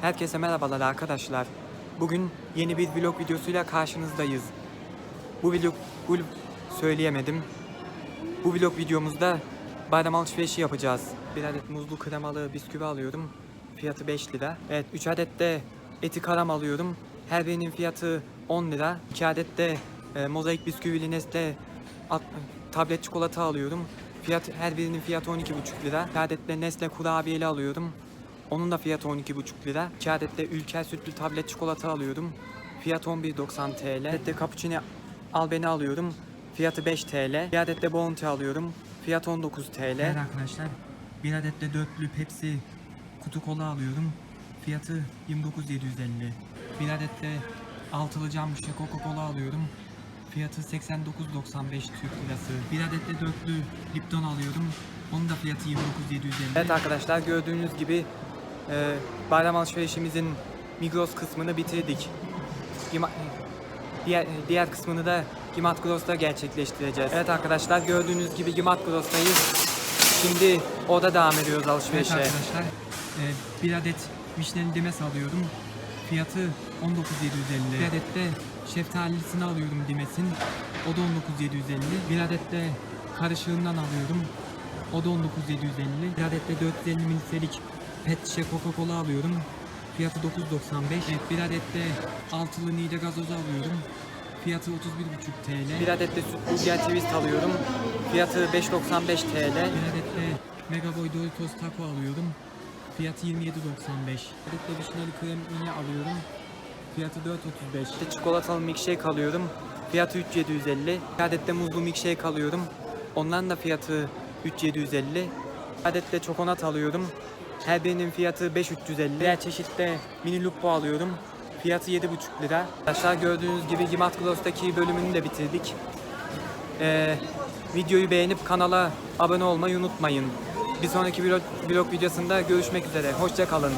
Herkese merhabalar arkadaşlar. Bugün yeni bir vlog videosuyla karşınızdayız. Bu vlog, bu söyleyemedim. Bu vlog videomuzda bayram alışverişi yapacağız. Bir adet muzlu kremalı bisküvi alıyorum. Fiyatı 5 lira. Evet 3 adet de eti karam alıyorum. Her birinin fiyatı 10 lira. 2 adet de e, mozaik bisküvili Nestle at- tablet çikolata alıyorum. Fiyat her birinin fiyatı 12,5 lira. 2 adet de Nestle kurabiyeli alıyorum. Onun da fiyatı 12,5 lira. 2 adet de Ülker sütlü tablet çikolata alıyorum. Fiyatı 11,90 TL. Bir adet de cappuccino al beni alıyorum. Fiyatı 5 TL. Bir adet de Bounty alıyorum. Fiyatı 19 TL. Evet arkadaşlar. Bir adet de dörtlü Pepsi kutu kola alıyorum. Fiyatı 29.750. Bir adet de altılı cam şişe Coca-Cola alıyorum. Fiyatı 89.95 Türk lirası. Bir adet de dörtlü Lipton alıyorum. Onun da fiyatı 29.750. Evet arkadaşlar gördüğünüz gibi e, bayram alışverişimizin Migros kısmını bitirdik. Gima- diğer, diğer kısmını da Gimat Gross'ta gerçekleştireceğiz. Evet arkadaşlar gördüğünüz gibi Gimat Gross'tayız. Şimdi orada devam ediyoruz alışverişe. Evet arkadaşlar e, bir adet vişneli dimes alıyorum. Fiyatı 19.750. Bir adet de şeftalisini alıyorum dimesin. O da 19.750. Bir adet de karışığından alıyorum. O da 19.750. Bir adet de 450 mililitrelik pet şişe Coca-Cola alıyorum. Fiyatı 9.95. Evet, bir adet de altılı Nide gazozu alıyorum. Fiyatı 31.5 TL. Bir adet de süt burger twist alıyorum. Fiyatı 5.95 TL. Bir adet de Mega Boy Doritos Taco alıyorum. Fiyatı 27.95. Bir adet de vişneli krem mini alıyorum. Fiyatı 4.35. İşte çikolatalı milkshake alıyorum. Fiyatı 3.750. Bir adet de muzlu milkshake alıyorum. Onların da fiyatı 3.750. Bir adet de çokonat alıyorum. Her birinin fiyatı 5.350. Diğer çeşitte mini lupo alıyorum. Fiyatı 7.5 lira. Arkadaşlar gördüğünüz gibi Gimat Gloss'taki bölümünü de bitirdik. Ee, videoyu beğenip kanala abone olmayı unutmayın. Bir sonraki vlog, vlog videosunda görüşmek üzere. Hoşça kalın.